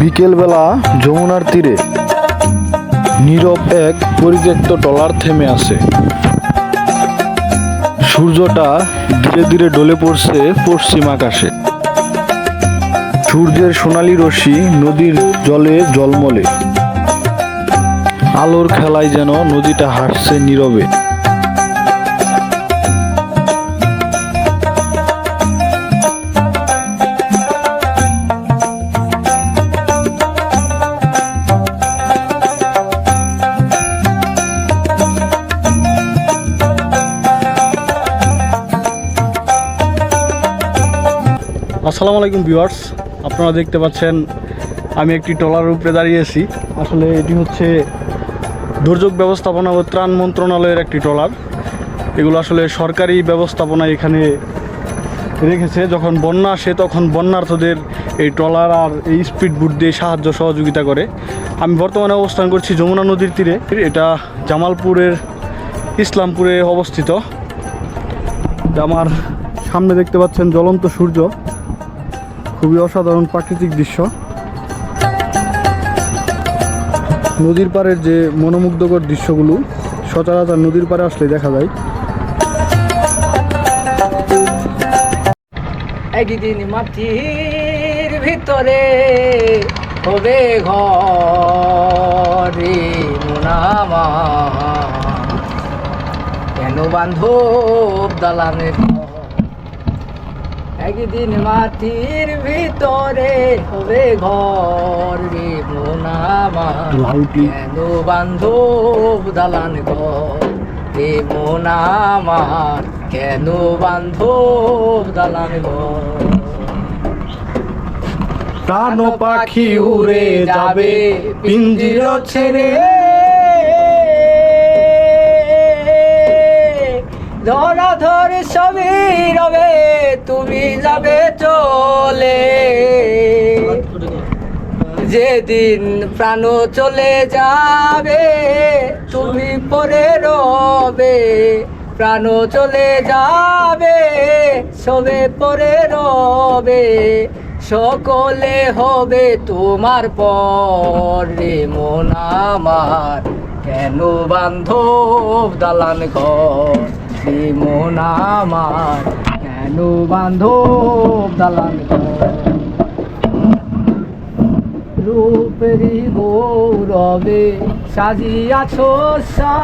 বিকেলবেলা যমুনার তীরে নীরব এক পরিত্যক্ত টলার থেমে আছে সূর্যটা ধীরে ধীরে ডলে পড়ছে পশ্চিম আকাশে। সূর্যের সোনালি রশ্মি নদীর জলে জলমলে। আলোর খেলায় যেন নদীটা হাসছে নীরবে। আসসালামু আলাইকুম ভিউয়ার্স, আপনারা দেখতে পাচ্ছেন আমি একটি ট্রলারের উপরে দাঁড়িয়েছি আসলে এটি হচ্ছে দুর্যোগ ব্যবস্থাপনা ও ত্রাণ মন্ত্রণালয়ের একটি ট্রলার। এগুলো আসলে সরকারি ব্যবস্থাপনা এখানে রেখেছে। যখন বন্যা আসে, তখন বন্যার্থদের এই ট্রলার আর এই স্পিড বুট দিয়ে সাহায্য সহযোগিতা করে। আমি বর্তমানে অবস্থান করছি যমুনা নদীর তীরে। এটা জামালপুরের ইসলামপুরে অবস্থিত। আমার সামনে দেখতে পাচ্ছেন জ্বলন্ত সূর্য। খুবই অসাধারণ প্রাকৃতিক দৃশ্য নদীর পাড়ের যে মনোমুগ্ধকর দৃশ্যগুলো, সচরাচর নদীর পাড়ে আসলে দেখা যায় একদিন মাটির ভিতরে হবে ঘরে মোনামা কেন বান্ধব দালানের? একদিন মাটির ভিতরে হবে ঘর রে মোনামা। কেন বান্ধব দালান ঘর রে মোনামার কেন বান্ধব দালান ঘর? প্রাণ পাখি উড়ে যাবে পিঞ্জির ছেড়ে। ধরা ধরে সবই রবে তুমি যাবে চলে। যেদিন প্রাণ চলে যাবে, তুমি পরে রবে। প্রাণ চলে যাবে, সবে পরে রবে। সকলে হবে তোমার পরে মন আমার। কেন বান্ধব দালান ঘর মন আমার? কেন বান্ধব দালান রূপেরি গৌরবে সাজিয়াছ সা